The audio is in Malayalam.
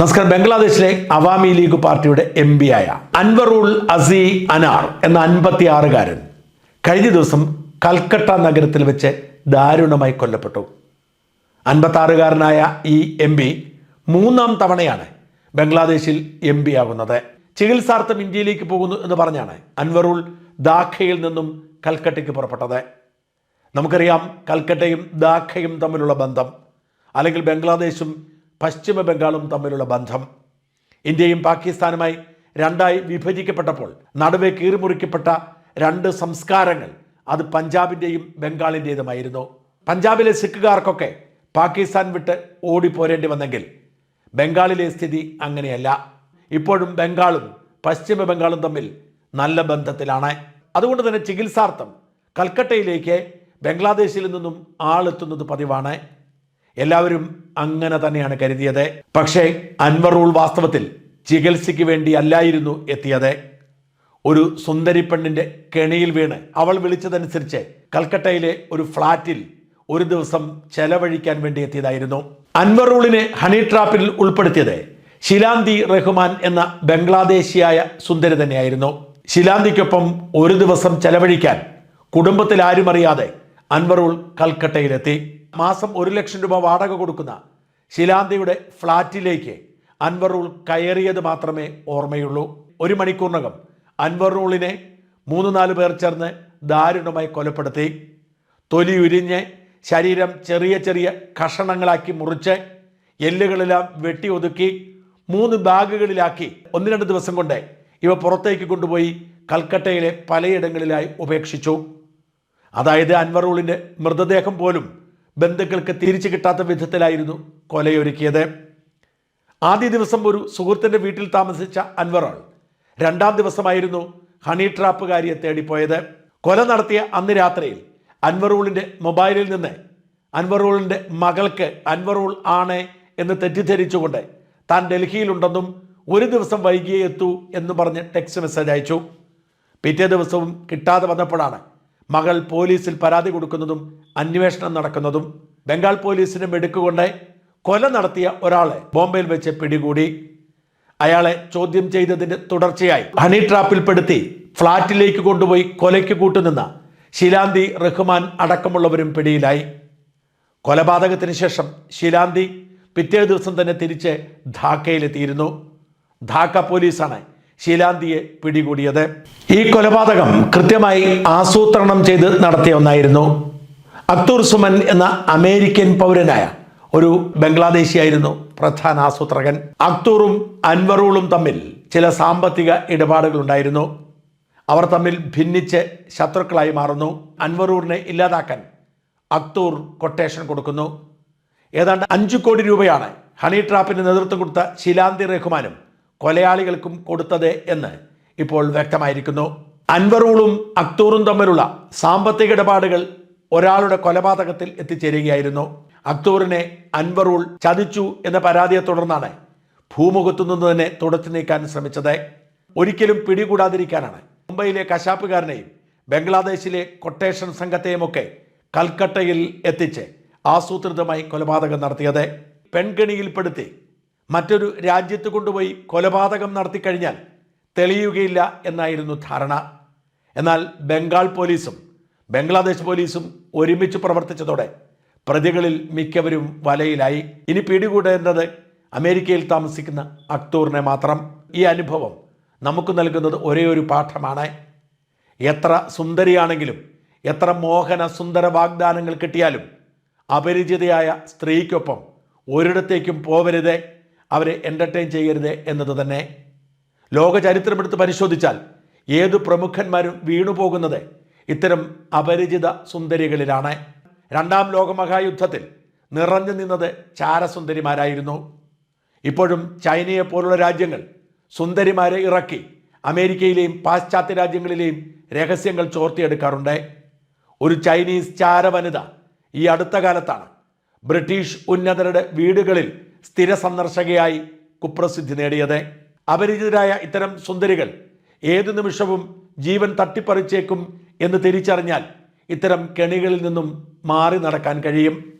നമസ്കാരം. ബംഗ്ലാദേശിലെ അവാമി ലീഗ് പാർട്ടിയുടെ എം പി ആയ അൻവറുൾ അസി അനാർ എന്ന അൻപത്തി ആറുകാരൻ കഴിഞ്ഞ ദിവസം കൽക്കട്ട നഗരത്തിൽ വെച്ച് ദാരുണമായി കൊല്ലപ്പെട്ടു. അൻപത്താറുകാരനായ ഈ എം പി മൂന്നാം തവണയാണ് ബംഗ്ലാദേശിൽ എം പി ആകുന്നത് ചികിത്സാർത്ഥം ഇന്ത്യയിലേക്ക് പോകുന്നു എന്ന് പറഞ്ഞാണ് അൻവറുൾ ദാഖയിൽ നിന്നും കൽക്കട്ടയ്ക്ക് പുറപ്പെട്ടത്. നമുക്കറിയാം കൽക്കട്ടയും ദാഖയും തമ്മിലുള്ള ബന്ധം അല്ലെങ്കിൽ ബംഗ്ലാദേശും പശ്ചിമ ബംഗാളും തമ്മിലുള്ള ബന്ധം. ഇന്ത്യയും പാകിസ്ഥാനുമായി രണ്ടായി വിഭജിക്കപ്പെട്ടപ്പോൾ നടുവെ കീറിമുറിക്കപ്പെട്ട രണ്ട് സംസ്കാരങ്ങൾ അത് പഞ്ചാബിന്റെയും ബംഗാളിന്റെതുമായിരുന്നു പഞ്ചാബിലെ സിഖുകാർക്കൊക്കെ പാകിസ്ഥാൻ വിട്ട് ഓടിപ്പോരേണ്ടി വന്നെങ്കിൽ ബംഗാളിലെ സ്ഥിതി അങ്ങനെയല്ല. ഇപ്പോഴും ബംഗാളും പശ്ചിമ ബംഗാളും തമ്മിൽ നല്ല ബന്ധത്തിലാണ്. അതുകൊണ്ട് തന്നെ ചികിത്സാർത്ഥം കൽക്കട്ടയിലേക്ക് ബംഗ്ലാദേശിൽ നിന്നും ആളെത്തുന്നത് പതിവാണ്. എല്ലാവരും അങ്ങനെ തന്നെയാണ് കരുതിയത്. പക്ഷേ അൻവറൂൾ വാസ്തവത്തിൽ ചികിത്സയ്ക്ക് വേണ്ടി അല്ലായിരുന്നു എത്തിയത്. ഒരു സുന്ദരി പെണ്ണിന്റെ കെണിയിൽ വീണ് അവൾ വിളിച്ചതനുസരിച്ച് കൽക്കട്ടയിലെ ഒരു ഫ്ളാറ്റിൽ ഒരു ദിവസം ചെലവഴിക്കാൻ വേണ്ടി എത്തിയതായിരുന്നു. അൻവറൂളിനെ ഹണി ട്രാപ്പിൽ ഉൾപ്പെടുത്തിയത് ശിലാന്തി റഹ്മാൻ എന്ന ബംഗ്ലാദേശിയായ സുന്ദരി തന്നെയായിരുന്നു. ശിലാന്തിക്കൊപ്പം ഒരു ദിവസം ചെലവഴിക്കാൻ കുടുംബത്തിൽ ആരും അറിയാതെ അൻവറുൾ കൽക്കട്ടയിലെത്തി. മാസം ഒരു ലക്ഷം രൂപ വാടക കൊടുക്കുന്ന ശിലാന്തിയുടെ ഫ്ളാറ്റിലേക്ക് അൻവറുൾ കയറിയത് മാത്രമേ ഓർമ്മയുള്ളൂ. ഒരു മണിക്കൂറിനകം അൻവറുളിനെ മൂന്ന് നാല് പേർ ചേർന്ന് ദാരുണമായി കൊലപ്പെടുത്തി. തൊലി ഉരിഞ്ഞ് ശരീരം ചെറിയ ചെറിയ കഷണങ്ങളാക്കി മുറിച്ച് എല്ലുകളെല്ലാം വെട്ടി ഒതുക്കി മൂന്ന് ബാഗുകളിലാക്കി ഒന്ന് രണ്ട് ദിവസം കൊണ്ട് ഇവ പുറത്തേക്ക് കൊണ്ടുപോയി കൽക്കട്ടയിലെ പലയിടങ്ങളിലായി ഉപേക്ഷിച്ചു. അതായത് അൻവറൂളിന്റെ മൃതദേഹം പോലും ബന്ധുക്കൾക്ക് തിരിച്ചു കിട്ടാത്ത വിധത്തിലായിരുന്നു കൊലയൊരുക്കിയത്. ആദ്യ ദിവസം ഒരു സുഹൃത്തിന്റെ വീട്ടിൽ താമസിച്ച അൻവറാൾ രണ്ടാം ദിവസമായിരുന്നു ഹണി ട്രാപ്പുകാരിയെ തേടിപ്പോയത്. കൊല നടത്തിയ അന്ന് രാത്രിയിൽ അൻവറൂളിന്റെ മൊബൈലിൽ നിന്ന് അൻവറൂളിന്റെ മകൾക്ക് അൻവറൂൾ ആണ് എന്ന് തെറ്റിദ്ധരിച്ചുകൊണ്ട് താൻ ഡൽഹിയിലുണ്ടെന്നും ഒരു ദിവസം വൈകിയേ എത്തൂ എന്ന് പറഞ്ഞ് ടെക്സ്റ്റ് മെസ്സേജ് അയച്ചു. പിറ്റേ ദിവസവും കിട്ടാതെ വന്നപ്പോഴാണ് മകൾ പോലീസിൽ പരാതി കൊടുക്കുന്നതും അന്വേഷണം നടക്കുന്നതും ബംഗാൾ പോലീസിന് മെടുക്കുകൊണ്ട് കൊല നടത്തിയ ഒരാളെ ബോംബെയിൽ വെച്ച് പിടികൂടി. അയാളെ ചോദ്യം ചെയ്തതിന്റെ തുടർച്ചയായി ഹണി ട്രാപ്പിൽപ്പെടുത്തി ഫ്ളാറ്റിലേക്ക് കൊണ്ടുപോയി കൊലയ്ക്ക് കൂട്ടുനിന്ന ശിലാന്തി റഹ്മാൻ അടക്കമുള്ളവരും പിടിയിലായി. കൊലപാതകത്തിന് ശേഷം ശിലാന്തി പിറ്റേ ദിവസം തന്നെ തിരിച്ച് ധാക്കയിലെത്തിയിരുന്നു. ധാക്ക പോലീസാണ് ശീലാന്തിയെ പിടികൂടിയത്. ഈ കൊലപാതകം കൃത്യമായി ആസൂത്രണം ചെയ്ത് നടത്തിയ ഒന്നായിരുന്നു. അക്തൂർ സുമൻ എന്ന അമേരിക്കൻ പൗരനായ ഒരു ബംഗ്ലാദേശിയായിരുന്നു പ്രധാന ആസൂത്രകൻ. അക്തൂറും അൻവറൂളും തമ്മിൽ ചില സാമ്പത്തിക ഇടപാടുകൾ ഉണ്ടായിരുന്നു അവർ തമ്മിൽ ഭിന്നിച്ച് ശത്രുക്കളായി മാറുന്നു. അൻവറൂറിനെ ഇല്ലാതാക്കാൻ അക്തൂർ കൊട്ടേഷൻ കൊടുക്കുന്നു. ഏതാണ്ട് അഞ്ചു കോടി രൂപയാണ് ഹണി ട്രാപ്പിന് നേതൃത്വം കൊടുത്ത ശിലാന്തി റഹ്മാനും കൊലയാളികൾക്കും കൊടുത്തത് എന്ന് ഇപ്പോൾ വ്യക്തമായിരിക്കുന്നു. അൻവറൂളും അക്തൂറും തമ്മിലുള്ള സാമ്പത്തിക ഇടപാടുകൾ ഒരാളുടെ കൊലപാതകത്തിൽ എത്തിച്ചേരുകയായിരുന്നു. അക്തൂറിനെ അൻവറൂൾ ചതിച്ചു എന്ന പരാതിയെ തുടർന്നാണ് ഭൂമുഖത്തു നിന്ന് തന്നെ തുടച്ചു നീക്കാൻ ശ്രമിച്ചത്. ഒരിക്കലും പിടികൂടാതിരിക്കാനാണ്. മുംബൈയിലെ കശാപ്പുകാരനെയും ബംഗ്ലാദേശിലെ കൊട്ടേഷൻ സംഘത്തെയുമൊക്കെ കൽക്കട്ടയിൽ എത്തിച്ച് ആസൂത്രിതമായി കൊലപാതകം നടത്തിയത്. പെൺകെണിയിൽപ്പെടുത്തി മറ്റൊരു രാജ്യത്ത് കൊണ്ടുപോയി കൊലപാതകം നടത്തിക്കഴിഞ്ഞാൽ തെളിയുകയില്ല എന്നായിരുന്നു ധാരണ. എന്നാൽ ബംഗാൾ പോലീസും ബംഗ്ലാദേശ് പോലീസും ഒരുമിച്ച് പ്രവർത്തിച്ചതോടെ പ്രതികളിൽ മിക്കവരും വലയിലായി. ഇനി പിടികൂടേണ്ടത് അമേരിക്കയിൽ താമസിക്കുന്ന അക്തൂറിനെ മാത്രം. ഈ അനുഭവം നമുക്ക് നൽകുന്നത് ഒരേ ഒരു പാഠമാണ്. എത്ര സുന്ദരിയാണെങ്കിലും എത്ര മോഹന സുന്ദര വാഗ്ദാനങ്ങൾ കിട്ടിയാലും അപരിചിതയായ സ്ത്രീക്കൊപ്പം ഒരിടത്തേക്കും പോവരുത് അവരെ എന്റർടൈൻ ചെയ്യരുത് എന്നത് തന്നെ. ലോക ചരിത്രമെടുത്ത് പരിശോധിച്ചാൽ ഏത് പ്രമുഖന്മാരും വീണു പോകുന്നത് ഇത്തരം അപരിചിത സുന്ദരികളിലാണ്. രണ്ടാം ലോകമഹായുദ്ധത്തിൽ നിറഞ്ഞു നിന്നത് ചാരസുന്ദരിമാരായിരുന്നു. ഇപ്പോഴും ചൈനയെ പോലുള്ള രാജ്യങ്ങൾ സുന്ദരിമാരെ ഇറക്കി അമേരിക്കയിലെയും പാശ്ചാത്യ രാജ്യങ്ങളിലെയും രഹസ്യങ്ങൾ ചോർത്തിയെടുക്കാറുണ്ട്. ഒരു ചൈനീസ് ചാരവനിത ഈ അടുത്ത കാലത്താണ് ബ്രിട്ടീഷ് ഉന്നതരുടെ വീടുകളിൽ സ്ഥിര സന്ദർശകയായി കുപ്രസിദ്ധി നേടിയത്. അപരിചിതരായ ഇത്തരം സുന്ദരികൾ ഏതു നിമിഷവും ജീവൻ തട്ടിപ്പറിച്ചേക്കും എന്ന് തിരിച്ചറിഞ്ഞാൽ ഇത്തരം കെണികളിൽ നിന്നും മാറി നടക്കാൻ കഴിയും.